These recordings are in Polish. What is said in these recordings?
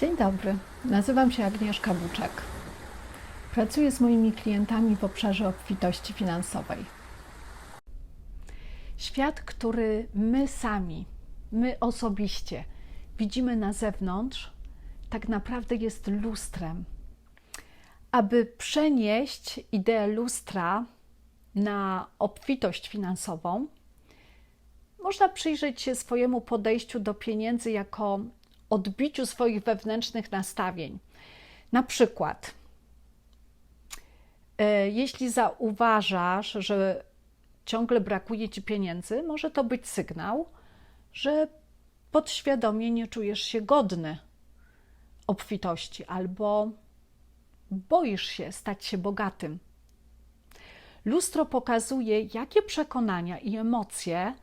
Dzień dobry, nazywam się Agnieszka Buczek. Pracuję z moimi klientami w obszarze obfitości finansowej. Świat, który my sami, my osobiście widzimy na zewnątrz, tak naprawdę jest lustrem. Aby przenieść ideę lustra na obfitość finansową, można przyjrzeć się swojemu podejściu do pieniędzy jako odbiciu swoich wewnętrznych nastawień. Na przykład, e, jeśli zauważasz, że ciągle brakuje ci pieniędzy, może to być sygnał, że podświadomie nie czujesz się godny obfitości albo boisz się stać się bogatym. Lustro pokazuje, jakie przekonania i emocje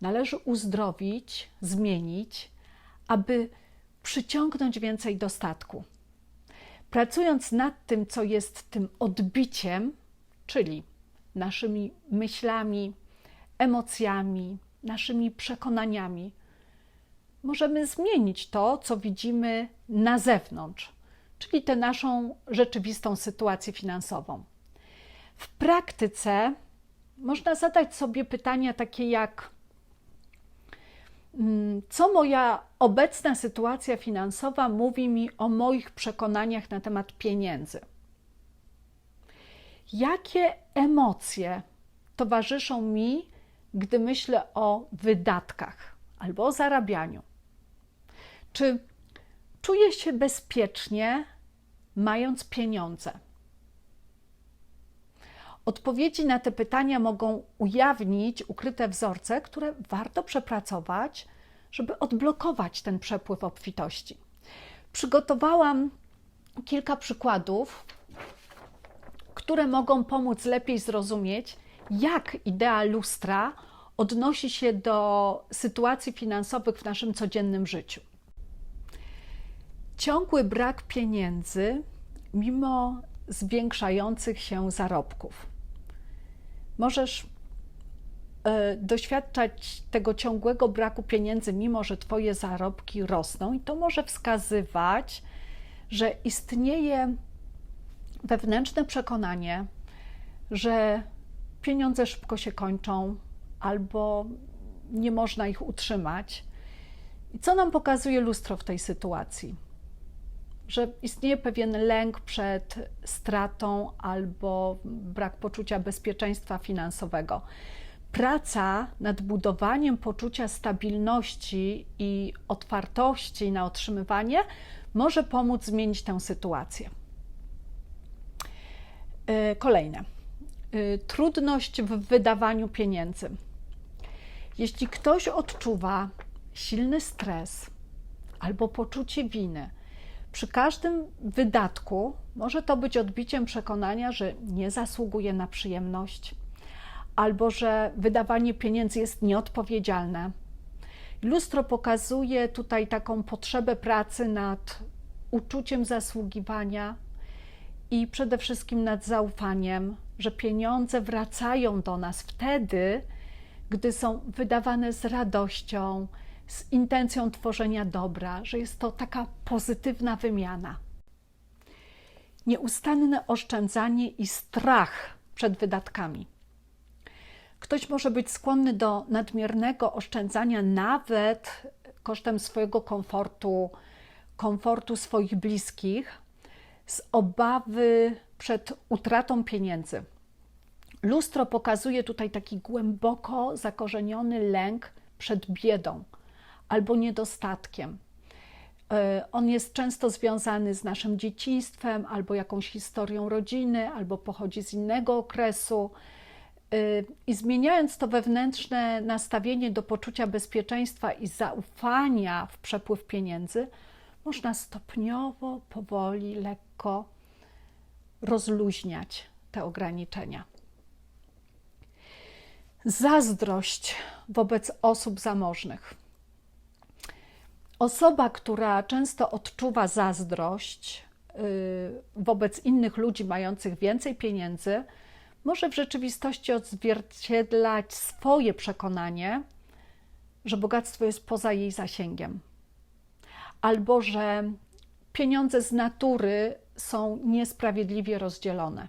należy uzdrowić, zmienić, aby przyciągnąć więcej dostatku. Pracując nad tym, co jest tym odbiciem, czyli naszymi myślami, emocjami, naszymi przekonaniami, możemy zmienić to, co widzimy na zewnątrz, czyli tę naszą rzeczywistą sytuację finansową. W praktyce można zadać sobie pytania takie jak: co moja obecna sytuacja finansowa mówi mi o moich przekonaniach na temat pieniędzy? Jakie emocje towarzyszą mi, gdy myślę o wydatkach albo o zarabianiu? Czy czuję się bezpiecznie, mając pieniądze? Odpowiedzi na te pytania mogą ujawnić ukryte wzorce, które warto przepracować, żeby odblokować ten przepływ obfitości. Przygotowałam kilka przykładów, które mogą pomóc lepiej zrozumieć, jak idea lustra odnosi się do sytuacji finansowych w naszym codziennym życiu. Ciągły brak pieniędzy, mimo zwiększających się zarobków. Możesz e, doświadczać tego ciągłego braku pieniędzy, mimo że Twoje zarobki rosną, i to może wskazywać, że istnieje wewnętrzne przekonanie, że pieniądze szybko się kończą albo nie można ich utrzymać. I co nam pokazuje lustro w tej sytuacji? Że istnieje pewien lęk przed stratą albo brak poczucia bezpieczeństwa finansowego. Praca nad budowaniem poczucia stabilności i otwartości na otrzymywanie może pomóc zmienić tę sytuację. E, kolejne. E, trudność w wydawaniu pieniędzy. Jeśli ktoś odczuwa silny stres albo poczucie winy, przy każdym wydatku może to być odbiciem przekonania, że nie zasługuje na przyjemność, albo że wydawanie pieniędzy jest nieodpowiedzialne. Lustro pokazuje tutaj taką potrzebę pracy nad uczuciem zasługiwania i przede wszystkim nad zaufaniem, że pieniądze wracają do nas wtedy, gdy są wydawane z radością, z intencją tworzenia dobra, że jest to taka pozytywna wymiana. Nieustanne oszczędzanie i strach przed wydatkami. Ktoś może być skłonny do nadmiernego oszczędzania nawet kosztem swojego komfortu, komfortu swoich bliskich, z obawy przed utratą pieniędzy. Lustro pokazuje tutaj taki głęboko zakorzeniony lęk przed biedą, albo niedostatkiem. E, on jest często związany z naszym dzieciństwem, albo jakąś historią rodziny, albo pochodzi z innego okresu. E, I zmieniając to wewnętrzne nastawienie do poczucia bezpieczeństwa i zaufania w przepływ pieniędzy, można stopniowo, powoli, lekko rozluźniać te ograniczenia. Zazdrość wobec osób zamożnych. Osoba, która często odczuwa zazdrość y, wobec innych ludzi mających więcej pieniędzy, może w rzeczywistości odzwierciedlać swoje przekonanie, że bogactwo jest poza jej zasięgiem, albo że pieniądze z natury są niesprawiedliwie rozdzielone.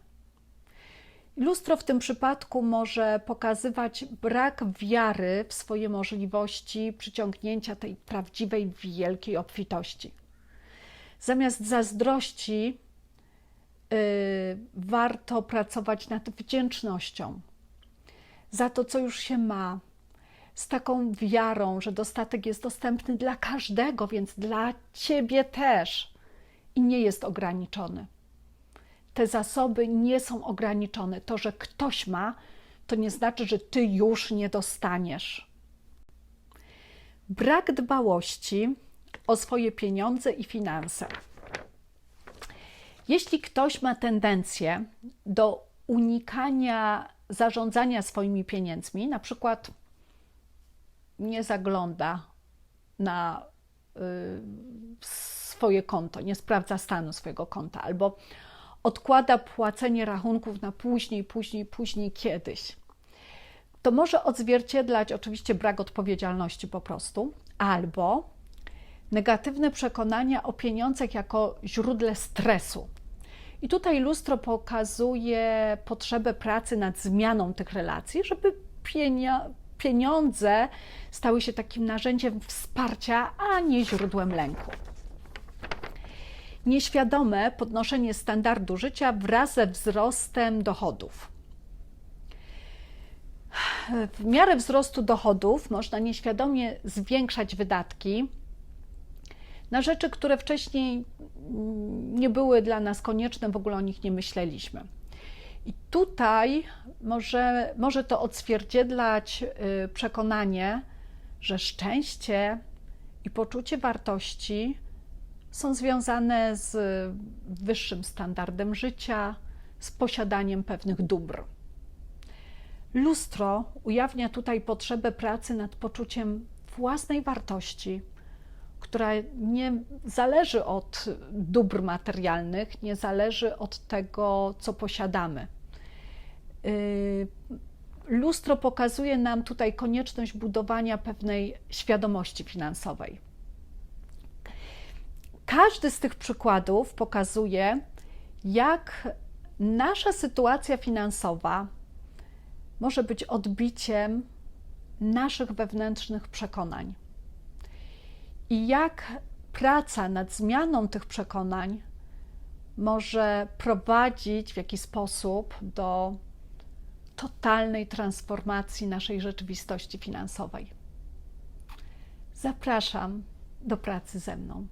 Lustro w tym przypadku może pokazywać brak wiary w swoje możliwości przyciągnięcia tej prawdziwej, wielkiej obfitości. Zamiast zazdrości, yy, warto pracować nad wdzięcznością za to, co już się ma, z taką wiarą, że dostatek jest dostępny dla każdego, więc dla ciebie też i nie jest ograniczony. Te zasoby nie są ograniczone. To, że ktoś ma, to nie znaczy, że ty już nie dostaniesz. Brak dbałości o swoje pieniądze i finanse. Jeśli ktoś ma tendencję do unikania zarządzania swoimi pieniędzmi, na przykład nie zagląda na y, swoje konto, nie sprawdza stanu swojego konta, albo odkłada płacenie rachunków na później, później, później kiedyś. To może odzwierciedlać oczywiście brak odpowiedzialności po prostu, albo negatywne przekonania o pieniądzach jako źródle stresu. I tutaj lustro pokazuje potrzebę pracy nad zmianą tych relacji, żeby pieniądze stały się takim narzędziem wsparcia, a nie źródłem lęku. Nieświadome podnoszenie standardu życia wraz ze wzrostem dochodów. W miarę wzrostu dochodów można nieświadomie zwiększać wydatki na rzeczy, które wcześniej nie były dla nas konieczne, w ogóle o nich nie myśleliśmy. I tutaj może, może to odzwierciedlać y, przekonanie, że szczęście i poczucie wartości są związane z wyższym standardem życia, z posiadaniem pewnych dóbr. Lustro ujawnia tutaj potrzebę pracy nad poczuciem własnej wartości, która nie zależy od dóbr materialnych, nie zależy od tego, co posiadamy. Y, lustro pokazuje nam tutaj konieczność budowania pewnej świadomości finansowej. Każdy z tych przykładów pokazuje, jak nasza sytuacja finansowa może być odbiciem naszych wewnętrznych przekonań i jak praca nad zmianą tych przekonań może prowadzić w jakiś sposób do totalnej transformacji naszej rzeczywistości finansowej. Zapraszam do pracy ze mną.